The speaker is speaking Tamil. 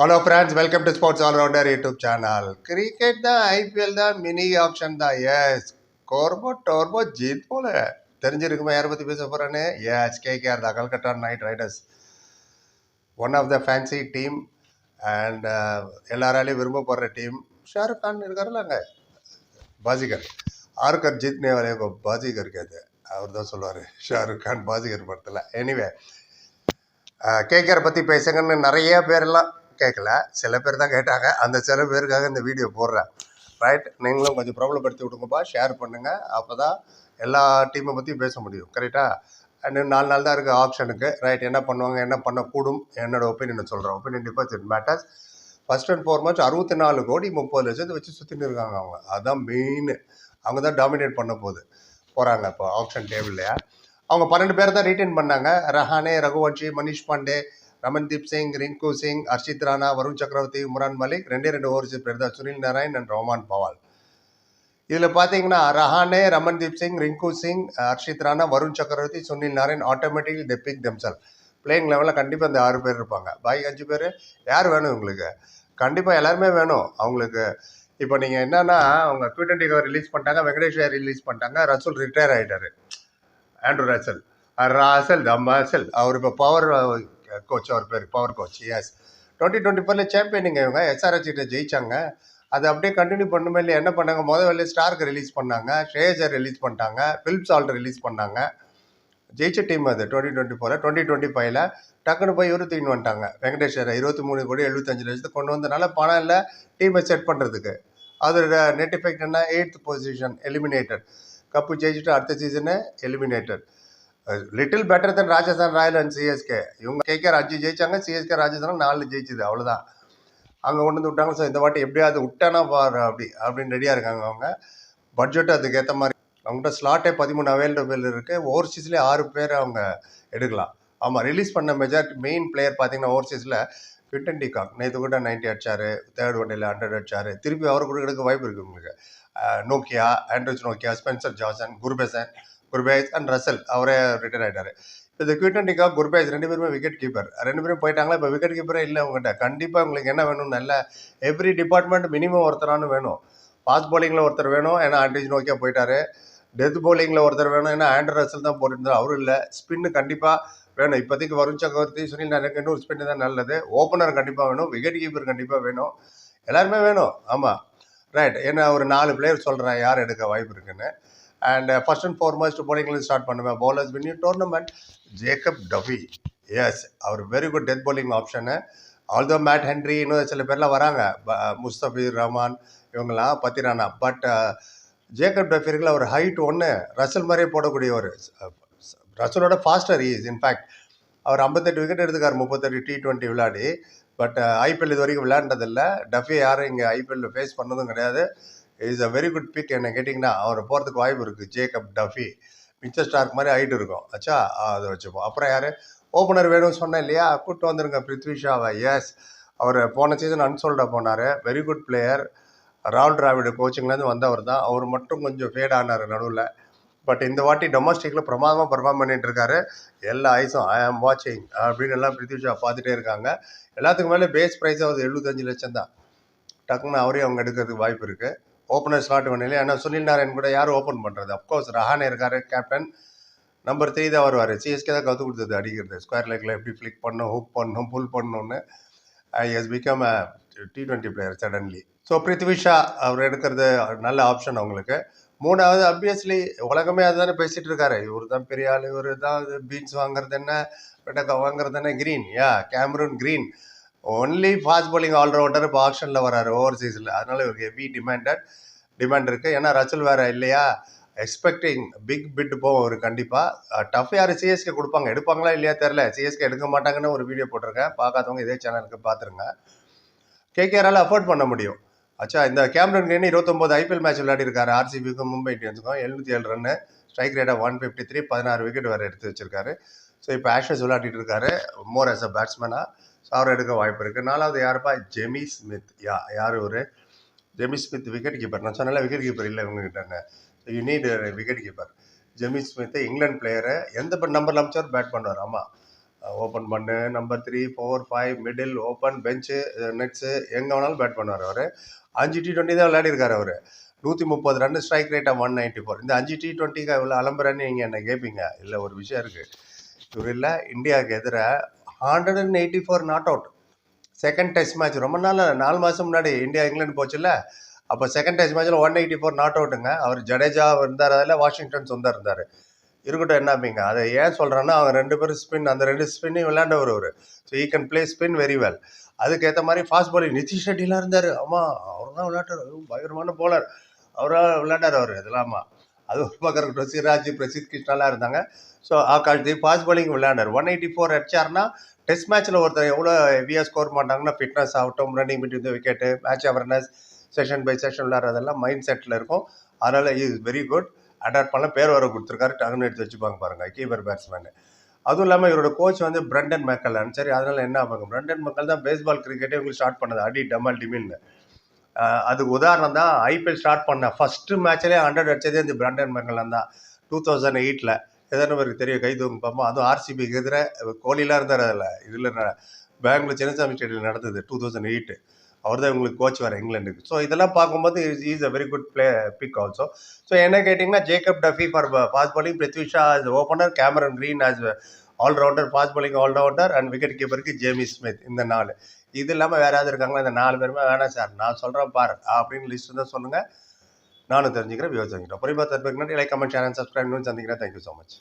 Hello friends welcome to sports allrounder YouTube channel cricket தான் ஐபிஎல் தான் மினி ஆப்ஷன் தான் எஸ் கோர்போ டோர்போ ஜீத் போல தெரிஞ்சிருக்குமா யாரை பற்றி பேச போகிறேன்னு எஸ் கேகேஆர் தான் Calcutta Knight Riders one of the fancy team and எல்லாராலையும் விரும்பப்படுற டீம் ஷாருக் கான் இருக்காருல்ல அங்கே பாஜிகர். ஆர்கர் ஜீத்னே வாலே பாஜிகர் கேது அவர் தான் சொல்லுவார். ஷாருக் கான் பாஜிகர் படத்தில். எனிவே கேட்குற பற்றி பேசுங்கன்னு நிறைய பேர்லாம் கேட்கல. சில பேர் தான் கேட்டாங்க. அந்த சில பேருக்காக இந்த வீடியோ போடுறேன். ரைட் நீங்களும் கொஞ்சம் பிரபலப்படுத்தி விடுங்கப்பா. ஷேர் பண்ணுங்கள் அப்போ தான் எல்லா டீமை பற்றியும் பேச முடியும். கரெக்டாக இன்னும் நாலு நாள் தான் இருக்குது ஆப்ஷனுக்கு ரைட் என்ன பண்ணுவாங்க? என்ன பண்ணக்கூடும்? என்னோடய ஒப்பீனியன் சொல்கிறேன் opinion deposit matters first and foremost அறுபத்தி நாலு கோடி முப்பது லட்சத்தை வச்சு சுற்றின்னு இருக்காங்க அவங்க. அதுதான் மெயின் அவங்க தான் டாமினேட் பண்ண போகுது. போகிறாங்க இப்போ ஆப்ஷன் டேபிள்லையா அவங்க பன்னெண்டு பேர் தான் ரீட்டைன் பண்ணாங்க. ரஹானே ரகுவன்ஷி மனிஷ் பாண்டே ரமன்தீப் சிங் ரிங்கு சிங் ஹர்ஷித் ராணா வருண் சக்கரவர்த்தி உம்ரான் மலிக் ரெண்டே ரெண்டு ஓவர்ஸ் பேர் தான் Sunil Narine and Rovman Powell. இதில் பார்த்தீங்கன்னா Rahane Ramandeep Singh Rinku Singh Harshit Rana Varun Chakravarthy Sunil Narine automatically the pick themselves playing லெவலில் கண்டிப்பாக இந்த ஆறு பேர் இருப்பாங்க. பாய் அஞ்சு பேர். யார் வேணும் உங்களுக்கு கண்டிப்பாக எல்லாருமே வேணும் அவங்களுக்கு. இப்போ நீங்கள் என்னன்னா அவங்க டி டுவெண்ட்டி ரிலீஸ் பண்ணிட்டாங்க வெங்கடேஷ் ரிலீஸ் பண்ணிட்டாங்க ரசூல் ரிட்டையர் ஆகிட்டார் ஆண்ட்ரூ ரசல். ராசல் தம் ரசல் அவர் இப்போ பவர் கோச் அவர் பேர் power coach yes twenty twenty ஃபோரில் சாம்பியனுங்க இவங்க எஸ்ஆர்எச் கிட்ட ஜெயிச்சாங்க. அது அப்படியே கண்டினியூ பண்ணுமே இல்லை என்ன பண்ணாங்க? முதல் வேலையை ஸ்டார்க்கு ரிலீஸ் பண்ணாங்க ஷேஜர் ரிலீஸ் பண்ணிட்டாங்க பிலிப் சால்ட் ரிலீஸ் பண்ணாங்க. ஜெயிச்ச டீம் அது டுவெண்ட்டி டுவெண்ட்டி ஃபோரில் டுவெண்ட்டி டுவெண்ட்டி ஃபைவ்ல டக்குன்னு போய் இவரு தூக்கின்னு வந்துட்டாங்க. வெங்கடேஸ்வரர் இருபத்தி மூணு கோடி எழுபத்தஞ்சு லட்சத்துக்கு கொண்டு வந்தனால பணம் இல்லை டீமை செட் பண்ணுறதுக்கு அதோட நெட் எஃபெக்ட் என்ன? எயித்து பொசிஷன் எலிமினேட்டட் கப்பு ஜெயிச்சுட்டு அடுத்த season eliminated little better then Rajasthan Royal and CSK இவங்க கேகேஆர் அஞ்சு ஜெயிச்சாங்க சிஎஸ்கே ராஜஸ்தான் நாலு ஜெயிச்சுது அவ்வளோதான் அங்கே கொண்டு வந்து விட்டாங்க ஸோ இந்த வாட்டி எப்படியாவது விட்டானா பாரு அப்படி அப்படின்னு ரெடியாக இருக்காங்க அவங்க. பட்ஜெட் அதுக்கேற்ற மாதிரி. அவங்ககிட்ட ஸ்லாட்டே பதிமூணு அவைலபிள் இருக்குது ஓவர்சீஸ்லேயே ஆறு பேர் அவங்க எடுக்கலாம். ஆமாம் ரிலீஸ் பண்ண மெஜாரிட்டி மெயின் பிளேயர் பார்த்தீங்கன்னா ஓவர்சீஸில் ஃபிட்டன் டிகாக் நேற்று கூட நைன்ட்டி அடிச்சாரு தேர்ட் ஒன்டேல ஹண்ட்ரட் அடிச்சார். திருப்பி அவர் கூட எடுக்க வாய்ப்பு இருக்குது உங்களுக்கு. நோக்கியா ஆண்ட்ரூஸ் நோக்கியா ஸ்பென்சர் ஜான்சன் குர்பெசன் குர்பேஜ் அண்ட் ரசல் அவரே ரிட்டையர் ஆகிட்டார் இந்த குவிட்டன் டிகா குர்பேஜ் ரெண்டு பேருமே விக்கெட் கீப்பர் ரெண்டு பேரும் போயிட்டாங்களா? இப்போ விக்கெட் கீப்பரே இல்லை உங்கள்கிட்ட கண்டிப்பாக உங்களுக்கு என்ன வேணும் நல்ல எவ்ரி டிபார்ட்மெண்ட் மினிமம் ஒருத்தரானு வேணும். ஃபாஸ்ட் போலிங்கில் ஒருத்தர் வேணும் ஏன்னா ஆண்ட்ரிஜ் நோக்கியா போயிட்டாரு. டெத் பவுலிங்கில் ஒருத்தர் வேணும் ஏன்னா ஆண்ட்ரூ ரசல் தான் போட்டுருந்தார். அவரும் இல்லை. ஸ்பின்னு கண்டிப்பாக வேணும். இப்போதைக்கு வருண் சக்கரவர்த்தி சுனில் எனக்கு இன்னொரு ஸ்பின்னு தான் நல்லது. ஓப்பனர் கண்டிப்பாக வேணும். விக்கெட் கீப்பர் கண்டிப்பாக வேணும். எல்லாருமே வேணும். ஆமாம் ரைட் ஏன்னா ஒரு நாலு பிளேயர் சொல்கிறேன் யார் எடுக்க வாய்ப்பு இருக்குன்னு. அண்ட் ஃபர்ஸ்ட் அண்ட் ஃபார்மோஸ்ட் bowlingல ஸ்டார்ட் பண்ணுவேன். Bowlers win tournament Jacob Duffy yes அவர் very good death bowling option although Matt Henry இன்னும் சில பேர்லாம் வராங்க. ப- முஸ்தபிர் ரஹ்மான் இவங்கெல்லாம் பத்திரானா. பட் ஜேக்கப் டஃபிர்கள் அவர் ஹைட் ஒன்று ரசல் மாதிரியே போடக்கூடியவர். ரசலோட ஃபாஸ்டர் இஸ் இன்ஃபேக்ட் அவர் ஐம்பத்தெட்டு விக்கெட் எடுத்துக்கார் முப்பத்தெட்டு டி டுவெண்ட்டி விளையாடி. பட் ஐபிஎல் இது வரைக்கும் விளையாண்டதில்லை. டஃபி யாரும் இங்கே ஐபிஎல்ல ஃபேஸ் பண்ணதும் கிடையாது. Is a very good pick என்ன கேட்டிங்கன்னா அவர் போகிறதுக்கு வாய்ப்பு இருக்குது ஜேக்கப் டஃபி மிச்சர் ஸ்டார்க் மாதிரி ஹைட் இருக்கும். ஆச்சா அதை வச்சுப்போம். அப்புறம் யார்? ஓப்பனர் வேணும்னு சொன்னேன் இல்லையா? கூப்பிட்டு வந்துருங்க பிருத்வி ஷாவை. எஸ் அவர் போன சீசன் அன்சோல்டாக போனார். வெரி குட் பிளேயர் ராகுல் டிராவிட் கோச்சிங்லேருந்து வந்தவர் தான். அவர் மட்டும் கொஞ்சம் ஃபேட் ஆனார் நடுவில். பட் இந்த வாட்டி டொமஸ்டிக்கில் பிரமாதமாக பர்ஃபார்ம் பண்ணிட்டு இருக்காரு. எல்லா ஐஸும் ஐ ஆம் வாட்சிங் அப்படின்னு எல்லாம் பிருத்வி ஷா பார்த்துட்டே இருக்காங்க. எல்லாத்துக்கும் மேலே பேஸ் ப்ரைஸ் ஆகுது எழுபத்தஞ்சு லட்சம் தான். டக்குன்னு அவரே அவங்க எடுக்கிறதுக்கு வாய்ப்பு இருக்குது ஓப்பனர் ஸ்லாட் பண்ணல ஏன்னா சுனில் நாராயண் கூட யார் ஓப்பன் பண்ணுறது அப்கோர்ஸ் ரஹானே இருக்கார் கேப்டன் நம்பர் த்ரீ தான் வருவார். சிஎஸ்கே தான் கற்றுக் கொடுத்தது அடிக்கிறது. ஸ்கொயர் லெக்கில் எப்படி ஃப்ளிக் பண்ணணும் ஹூப் பண்ணணும் புல் பண்ணணும்னு. Yes become a T twenty player suddenly so Prithvi Shaw அவர் எடுக்கிறது நல்ல ஆப்ஷன் அவங்களுக்கு. மூணாவது அப்வியஸ்லி உலகமே அதுதானே பேசிகிட்டு இருக்காரு. இவர் தான் பெரிய ஆள் இவர் தான் பீன்ஸ் வாங்குறது என்ன பெட்டக்கா வாங்குறது என்ன Green yeah Cameron Green only fast bowling allrounder இப்போ ஆப்ஷனில் வராரு ஓவர்சீஸில் அதனால இவருக்கு ஹெவி டிமாண்டட் டிமாண்ட் இருக்குது ஏன்னா ரச்சல் வேறு இல்லையா? எக்ஸ்பெக்டிங் பிக் பிட் போகும் அவர் கண்டிப்பாக டஃப் யார்? சிஎஸ்கே கொடுப்பாங்க. எடுப்பாங்களா இல்லையா தெரில சிஎஸ்கே எடுக்க மாட்டாங்கன்னு ஒரு வீடியோ போட்டிருக்கேன். பார்க்காதவங்க இதே சேனலுக்கு பார்த்துருங்க. கேகேஆரால் அஃபோர்ட் பண்ண முடியும். அச்சா இந்த கேமரன் கிரீன் இருபத்தொம்போது ஐபிஎல் மேட்ச் விளையாடிருக்காரு. ஆர்சிபிக்கும் மும்பை இந்தியன்ஸுக்கும் எழுநூற்றி ஏழு ரன்னு ஸ்ட்ரைக் ரேட்டாக ஒன் ஃபிஃப்டி த்ரீ பதினாறு விக்கெட் வேறு எடுத்து வச்சிருக்காரு. ஸோ இப்போ ஆஷஸ் விளையாடிட்டு இருக்காரு. மோர் ஆஸ் அ பேட்ஸ்மேனாக அவர் எடுக்க வாய்ப்பு இருக்குது நாலாவது யாருப்பா? Jamie Smith. யா யார் ஒரு ஜெமி ஸ்மித் விக்கெட் கீப்பர் நான் சொன்னால விக்கெட் கீப்பர் இல்லை இவங்ககிட்ட you need wicket keeper Jamie Smith England பிளேயரை எந்த நம்பர் அமைச்சார்? பேட் பண்ணுவார். ஆமாம் ஓப்பன் பண்ணு. Number three four five middle open bench nets எங்கே வேணாலும் பேட் பண்ணுவார் அவர். அஞ்சு டி டுவெண்ட்டி தான் விளையாடிருக்காரு அவர். நூற்றி முப்பது ரன் ஸ்ட்ரைக் ரேட்டாக ஒன் நைன்ட்டி ஃபோர் இந்த அஞ்சு டி டுவெண்ட்டிக்கு இவ்வளோ அலம்புறன்னு நீங்கள் என்ன கேட்பீங்க இல்லை ஒரு விஷயம் இருக்குது இவர் இல்லை இந்தியாவுக்கு எதிராக hundred and eighty four not out second test match ரொம்ப நாள் நாலு மாதம் முன்னாடி இந்தியா இங்கிலாந்து போச்சுல்ல? அப்போ செகண்ட் டெஸ்ட் மேட்ச்சில் ஒன் எயிட்டி ஃபோர் நாட் அவுட்டுங்க அவர் ஜடேஜா இருந்தார் அதில் வாஷிங்டன் சொந்தா இருந்தார். இருக்கட்டும் என்னப்பீங்க அதை ஏன் சொல்கிறேன்னா அவங்க ரெண்டு பேரும் ஸ்பின் அந்த ரெண்டு ஸ்பின்னையும் விளையாண்டவர் அவர். So he can play spin very well அதுக்கேற்ற மாதிரி ஃபாஸ்ட் பாலிங் நிதிஷ் ரெட்டிலாம் இருந்தார். ஆமாம் அவர் தான் விளையாட்டார் பயங்கரமான போலர் அவராக விளையாண்டார் அவர். இதெல்லாமா அது ஒரு பக்கம் இருக்கட்டும் சிராஜ் பிரசித் கிருஷ்ணாலாம் இருந்தாங்க. So Akash Deep fast bowling விளையாண்டார். One eighty four அடிச்சார்னா டெஸ்ட் மேட்ச்சில் ஒருத்தர் எவ்வளோ ஹெவியாக ஸ்கோர் மாட்டாங்கன்னா ஃபிட்னஸ் ஆகட்டும் running between the wicket match awareness session by session விளையாடுறதெல்லாம் mind settle இருக்கும். அதனால் இஸ் வெரி குட் அடாப்ட் பண்ண பேர் வர கொடுத்துருக்காரு. டகுன்னு எடுத்து வச்சுப்பாங்க பாருங்கள் கீப்பர் பேட்ஸ்மேனு அதுவும் இல்லாமல் இவரோட கோச் வந்து பிரண்டன் மேக்கல்லன் சரி அதனால் என்ன ஆகும் பிரண்டன் மக்கள் தான் பேஸ்பால் கிரிக்கெட்டே உங்களுக்கு ஸ்டார்ட் பண்ணது. அடி டமல் டிமின்னு. அதுக்கு உதாரணம் தான் ஐபிஎல் ஸ்டார்ட் பண்ண ஃபஸ்ட்டு மேட்ச்லேயே ஹண்ட்ரட் அடித்ததே இந்த பிராண்டன் மக்கள் தான். டூ தௌசண்ட் எயிட்டில் எதனா பேருக்கு தெரியும் கை தூங்க பார்ப்போம் அதுவும் ஆர்சிபிக்கு எதிராக கோலிலாம் இருந்தார் அதில். இதில் பெங்களூர் சின்னசாமி ஸ்டேடியில் நடந்தது டூ தௌசண்ட் எயிட்டு அவர் தான் உங்களுக்கு கோச் வர இங்கிலாந்துக்கு. ஸோ இதெல்லாம் பார்க்கும்போது is is a very good play pick also so என்ன கேட்டிங்கன்னா Jacob Duffy for fast bowling Prithvi Shaw as opener Cameron Green as allrounder fast bowling allrounder and wicket கீப்பருக்கு ஜேமி ஸ்மித் இந்த நாலு. இது இல்லாமல் வேற யாராவது இருக்காங்களா? இந்த நாலு பேருமே வேணாம் சார். நான் சொல்கிறேன் பார் அப்படின்னு லிஸ்ட் தான் சொல்லுங்கள் நானும் தெரிஞ்சுக்கிறேன் வியூஸ் தெரிஞ்சுக்கிறேன் புரியுமா தரப்புக்கு லைக் கமெண்ட் சேனல் சப்ஸ்கிரைப் சந்திக்கிறேன். Thank you so much